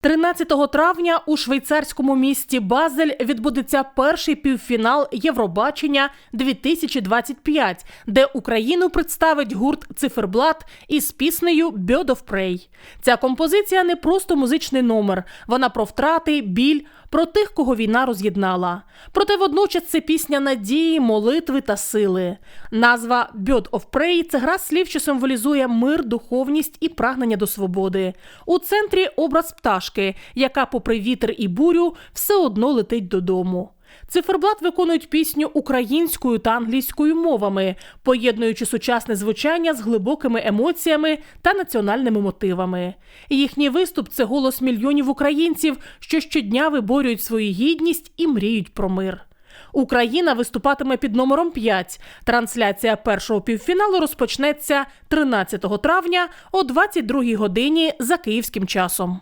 13 травня у швейцарському місті Базель відбудеться перший півфінал Євробачення 2025, де Україну представить гурт Циферблат із піснею «Bird of Prey». Ця композиція не просто музичний номер, вона про втрати, біль, про тих, кого війна роз'єднала. Проте водночас це пісня надії, молитви та сили. Назва «Bird of Prey» – це гра слів, що символізує мир, духовність і прагнення до свободи. У центрі образ пташки, яка, попри вітер і бурю, все одно летить додому. Циферблат виконують пісню українською та англійською мовами, поєднуючи сучасне звучання з глибокими емоціями та національними мотивами. Їхній виступ це голос мільйонів українців, що щодня виборюють свою гідність і мріють про мир. Україна виступатиме під номером 5. Трансляція першого півфіналу розпочнеться 13 травня о 22 годині за київським часом.